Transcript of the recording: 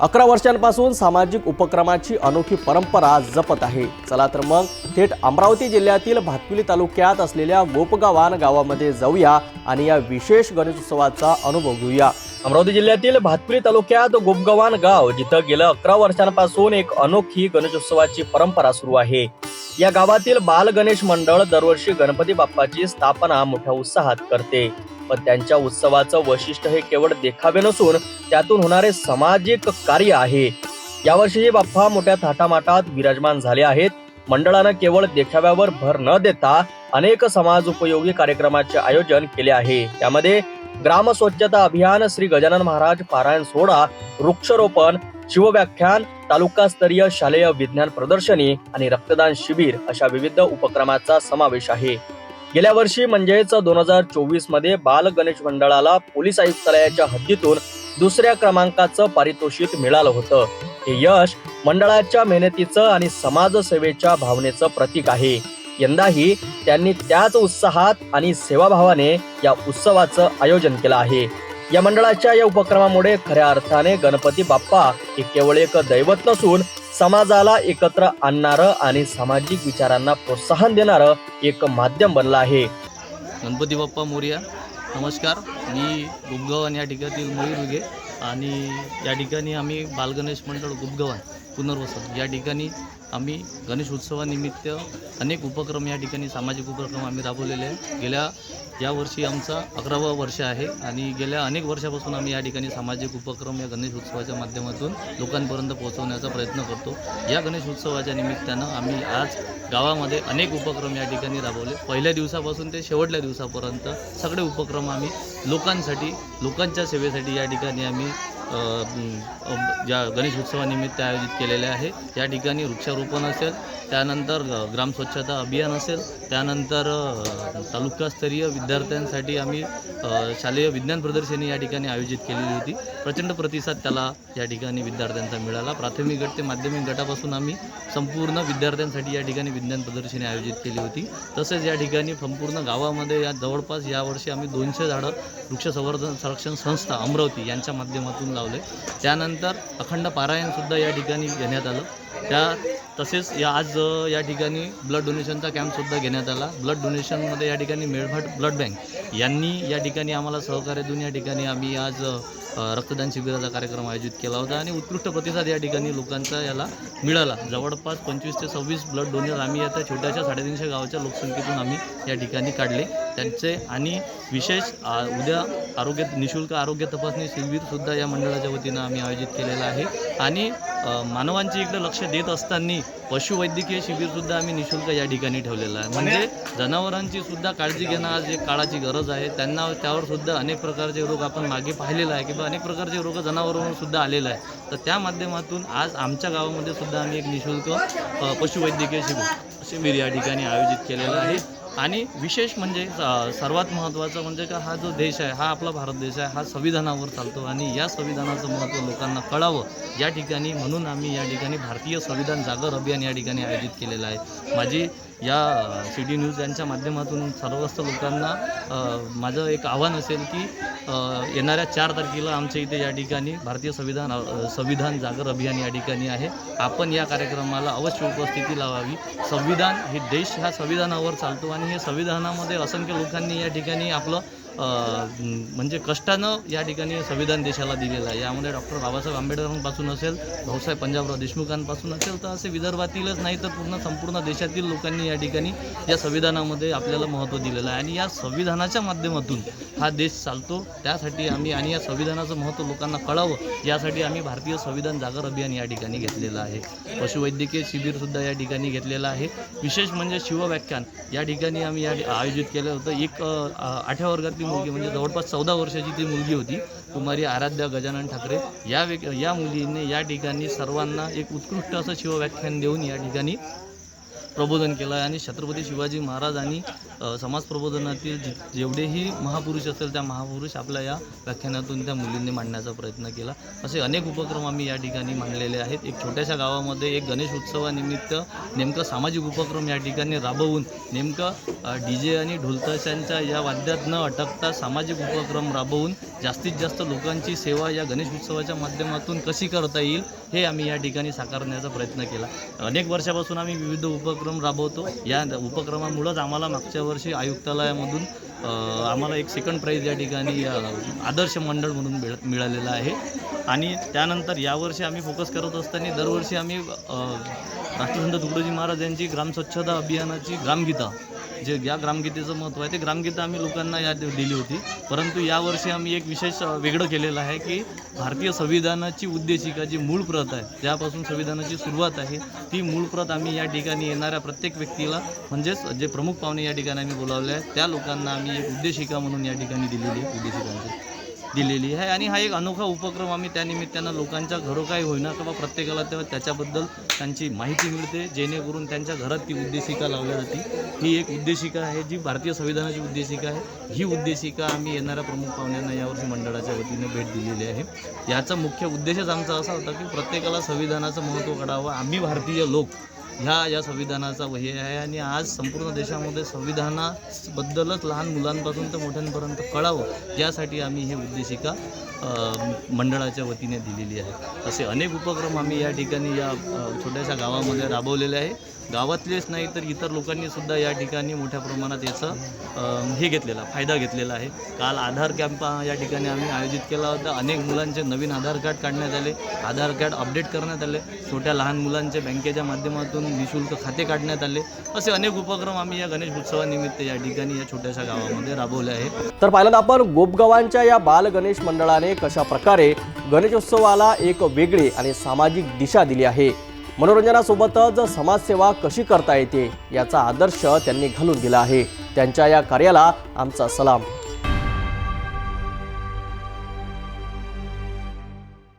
अकरा वर्षांपासून सामाजिक उपक्रमाची अनोखी परंपरा जपत आहे. चला तर मग थेट अमरावती जिल्ह्यातील भातकुली तालुक्यात असलेल्या गोपगावान गावामध्ये जाऊया आणि या विशेष गणेशोत्सवाचा अनुभव घेऊया. अमरावती जिल्ह्यातील भातपुरी तालुक्यात गोपगवान गाव जिथं गेल्या अकरा वर्षांपासून एक अनोखी गणेशोत्सवाची परंपरा सुरू आहे. या गावातील बाल गणेश मंडळ दरवर्षी गणपती बाप्पाची स्थापना मोठ्या उत्साहात करते. पण त्यांच्या उत्सवाचं वैशिष्ट्य हे केवळ देखावे नसून त्यातून होणारे सामाजिक कार्य आहे. यावर्षी बाप्पा मोठ्या थाटामाटात विराजमान झाले आहेत. मंडळानं केवळ देखाव्यावर भर न देता अनेक समाज उपयोगी कार्यक्रमाचे आयोजन केले आहे. त्यामध्ये ग्राम स्वच्छता अभियान श्री गजानन महाराज पारायण सोहळा वृक्षारोपण शिवव्याख्यान तालुकास्तरीय शालेय विज्ञान प्रदर्शनी आणि रक्तदान शिबिर अशा विविध उपक्रमाचा समावेश आहे. गेल्या वर्षी म्हणजेच दोन हजार चोवीसमध्ये बाल गणेश मंडळाला पोलीस आयुक्तालयाच्या हद्दीतून दुसऱ्या क्रमांकाचं पारितोषिक मिळालं होतं. हे यश मंडळाच्या मेहनतीचं आणि समाजसेवेच्या भावनेचं प्रतीक आहे. यंदाही त्यांनी त्याच उत्साहात आणि सेवाभावाने या उत्सवाचं आयोजन केलं आहे. या मंडळाच्या या उपक्रमामुळे खऱ्या अर्थाने गणपती बाप्पा हे केवळ एक दैवत नसून समाजाला एकत्र आणणारं आणि सामाजिक विचारांना प्रोत्साहन देणारं एक माध्यम बनलं आहे. गणपती बाप्पा मोर्या नमस्कार. मी गुपगव्हाण या ठिकाणी मयूर आणि या ठिकाणी आम्ही बालगणेश मंडळ गुपगव्हाण पुनर्वसन या ठिकाणी आम्ही गणेश उत्सवानिमित्त अनेक उपक्रम या ठिकाणी सामाजिक उपक्रम आम्ही राबवलेले आहे गेल्या यावर्षी आमचा अकरावा वर्ष आहे आणि गेल्या अनेक वर्षापासून आम्ही या ठिकाणी सामाजिक उपक्रम या गणेश उत्सवाच्या माध्यमातून लोकांपर्यंत पोहोचवण्याचा प्रयत्न करतो. या गणेश उत्सवाच्या निमित्तानं आम्ही आज गावामध्ये अनेक उपक्रम या ठिकाणी राबवले. पहिल्या दिवसापासून ते शेवटल्या दिवसापर्यंत सगळे उपक्रम आम्ही लोकांसाठी लोकांच्या सेवेसाठी या ठिकाणी आम्ही ज्या गणेश उत्सवानिमित्त आयोजित केलेले आहे या ठिकाणी वृक्षारोपण असेल त्यानंतर ग्राम स्वच्छता अभियान असेल त्यानंतर तालुकास्तरीय विद्यार्थ्यांसाठी आम्ही शालेय विज्ञान प्रदर्शनी या ठिकाणी आयोजित केलेली होती. प्रचंड प्रतिसाद त्याला या ठिकाणी विद्यार्थ्यांचा मिळाला. प्राथमिक गट ते माध्यमिक गटापासून आम्ही संपूर्ण विद्यार्थ्यांसाठी या ठिकाणी विज्ञान प्रदर्शनी आयोजित केली होती. तसेच या ठिकाणी संपूर्ण गावामध्ये या जवळपास यावर्षी आम्ही दोनशे झाडं वृक्ष संवर्धन संरक्षण संस्था अमरावती यांच्या माध्यमातून लावले. त्यानंतर अखंड पारायणसुद्धा या ठिकाणी घेण्यात आलं. त्या तसेच या आज या ठिकाणी ब्लड डोनेशनचा कॅम्पसुद्धा घेण्यात आला. ब्लड डोनेशनमध्ये या ठिकाणी मेळघाट ब्लड बँक यांनी या ठिकाणी आम्हाला सहकार्य देऊन या ठिकाणी आम्ही आज रक्तदान शिबिराचा कार्यक्रम आयोजित केला होता आणि उत्कृष्ट प्रतिसाद या ठिकाणी लोकांचा याला मिळाला. जवळपास पंचवीस ते सव्वीस ब्लड डोनर आम्ही आता छोट्याशा साडेतीनशे गावाच्या लोकसंख्येतून आम्ही या ठिकाणी काढले. त्यांचे आणि विशेष उद्या आरोग्य निशुल्क आरोग्य तपासणी शिबिरसुद्धा या मंडळाच्या वतीनं आम्ही आयोजित केलेलं आहे. आणि मानवांचे मानवांची इकडे लक्ष देत असताना पशुवैद्यकीय शिबिरसुद्धा आम्ही निशुल्क या ठिकाणी ठेवलेलं आहे. म्हणजे जनावरांची सुद्धा काळजी घेणं आज एक काळाची गरज आहे. त्यांना त्यावर सुद्धा अनेक प्रकारचे रोग आपण मागे पाहिलेला आहे किंवा अनेक प्रकारचे रोग जनावरांवर सुद्धा आलेला आहे. तर त्या माध्यमातून आज आमच्या गावामध्ये सुद्धा आम्ही एक निशुल्क पशुवैद्यकीय शिबिर शिबिर या ठिकाणी आयोजित केलेलं आहे. आणि विशेष म्हणजे सर्वात महत्त्वाचं म्हणजे का हा जो देश आहे हा आपला भारत देश आहे हा संविधानावर चालतो आणि या संविधानाचं महत्त्व लोकांना कळावं या ठिकाणी म्हणून आम्ही या ठिकाणी भारतीय संविधान जागर अभियान या ठिकाणी आयोजित केलेलं आहे. माझी या सी डी न्यूज यांच्या माध्यमातून सर्वस्त लोकांना माझं एक आव्हान असेल की येणाऱ्या चार तारखेला आमच्या इथे या ठिकाणी भारतीय संविधान संविधान जागर अभियान या ठिकाणी आहे. आपण या कार्यक्रमाला अवश्य उपस्थिती लावावी. संविधान हे देश ह्या संविधानावर चालतो आणि हे संविधानामध्ये असंख्य लोकांनी या ठिकाणी आपलं म्हणजे कष्टानं या ठिकाणी संविधान देशाला दिलेलं आहे. यामध्ये डॉक्टर बाबासाहेब आंबेडकरांपासून असेल भाऊसाहेब पंजाबराव देशमुखांपासून असेल तर असे विदर्भातीलच नाही तर पूर्ण संपूर्ण देशातील लोकांनी या ठिकाणी या संविधानामध्ये आपल्याला महत्त्व दिलेलं आहे. आणि या संविधानाच्या माध्यमातून हा देश चालतो त्यासाठी आम्ही आणि या संविधानाचं महत्त्व लोकांना कळावं यासाठी आम्ही भारतीय संविधान जागर अभियान या ठिकाणी घेतलेलं आहे. पशुवैद्यकीय शिबिरसुद्धा या ठिकाणी घेतलेलं आहे. विशेष म्हणजे शिवव्याख्यान या ठिकाणी आम्ही या आयोजित केलं होतं. एक आठव्या वर्गातली मुलगी म्हणजे जवळपास चौदा वर्षाची ती मुलगी होती. कुमारी आराध्या गजानन ठाकरे या व्यक् या मुलीने या ठिकाणी सर्वांना एक उत्कृष्ट असं शिवव्याख्यान देऊन या ठिकाणी प्रबोधन केलं आहे आणि छत्रपती शिवाजी महाराज आणि समाज प्रबोधनातील जेवढेही महापुरुष असेल त्या महापुरुष आपल्या या व्याख्यानातून त्या मुलींनी मांडण्याचा प्रयत्न केला. असे अनेक उपक्रम आम्ही या ठिकाणी मांडलेले आहेत. एक छोट्याशा गावामध्ये एक गणेश उत्सवानिमित्त नेमकं सामाजिक उपक्रम या ठिकाणी राबवून नेमकं डी जे आणि ढोलताशांच्या या वाद्यात न अटकता सामाजिक उपक्रम राबवून जास्तीत जास्त लोकांची सेवा या गणेश उत्सवाच्या माध्यमातून कशी करता येईल हे आम्ही या ठिकाणी साकारण्याचा प्रयत्न केला. अनेक वर्षापासून आम्ही विविध उपक्रम उपक्रम राबवतो. या उपक्रमामुळंच आम्हाला मागच्या वर्षी आयुक्तालयामधून आम्हाला एक सेकंड प्राईज या ठिकाणी आदर्श मंडळ म्हणून मिळ मिळालेलं आहे. आणि त्यानंतर यावर्षी आम्ही फोकस करत असताना दरवर्षी आम्ही राष्ट्रसंत तुकडोजी महाराज यांची ग्राम स्वच्छता अभियानाची ग्रामगीता जे या ग्रामगीतेचं महत्त्व आहे ते ग्रामगीता आम्ही लोकांना या दिली होती. परंतु यावर्षी आम्ही एक विशेष वेगळं केलेलं आहे की भारतीय संविधानाची उद्देशिका जी मूळ प्रत आहे ज्यापासून संविधानाची सुरुवात आहे ती मूळ प्रत आम्ही या ठिकाणी येणाऱ्या प्रत्येक व्यक्तीला म्हणजेच जे प्रमुख पाहुणे या ठिकाणी आम्ही बोलावले आहेत त्या लोकांना आम्ही एक उद्देशिका म्हणून या ठिकाणी दिलेली आहे उद्देशिकांची. दिलेली आहे. आणि हा एक अनोखा उपक्रम आम्ही त्यानिमित्तानं लोकांच्या घरोकाही होईना किंवा प्रत्येकाला तेव्हा त्याच्याबद्दल त्यांची माहिती मिळते जेणेकरून त्यांच्या घरात ती उद्देशिका लावल्या जाते ही एक उद्देशिका आहे जी भारतीय संविधानाची उद्देशिका आहे. ही उद्देशिका आम्ही येणाऱ्या प्रमुख पाहुण्यांना यावर्षी मंडळाच्या वतीने भेट दिलेली आहे. याचा मुख्य उद्देशच आमचा असा होता की प्रत्येकाला संविधानाचं महत्त्व कळावं. आम्ही भारतीय लोक ह्या या संविधानाचा वही आहे आणि आज संपूर्ण देशामध्ये संविधानाबद्दलच लहान मुलांपासून तर मोठ्यांपर्यंत कळावं यासाठी आम्ही हे उद्देशिका मंडळाच्या वतीने दिलेली आहे. असे अनेक उपक्रम आम्ही या ठिकाणी या छोट्याशा गावामध्ये राबवलेले आहे. गावातलेच नाही तर इतर लोकांनी सुद्धा या ठिकाणी मोठ्या प्रमाणात याचा हे घेतलेला फायदा घेतलेला आहे. काल आधार कॅम्प या ठिकाणी आम्ही आयोजित केला होता. अनेक मुलांचे नवीन आधार कार्ड काढण्यात आले. आधार कार्ड अपडेट करण्यात आले. छोट्या लहान मुलांचे बँकेच्या माध्यमातून निशुल्क खाते काढण्यात आले. असे अनेक उपक्रम आम्ही या गणेश उत्सवानिमित्त या ठिकाणी या छोट्याशा गावामध्ये राबवले आहेत तर पाहिलं आपण गोपगावांच्या या बाल गणेश मंडळाने कशा प्रकारे गणेशोत्सवाला एक वेगळी आणि सामाजिक दिशा दिली आहे. मनोरंजनासोबतच समाजसेवा कशी करता येते याचा आदर्श त्यांनी घालून दिला आहे. त्यांच्या या कार्याला आमचा सलाम.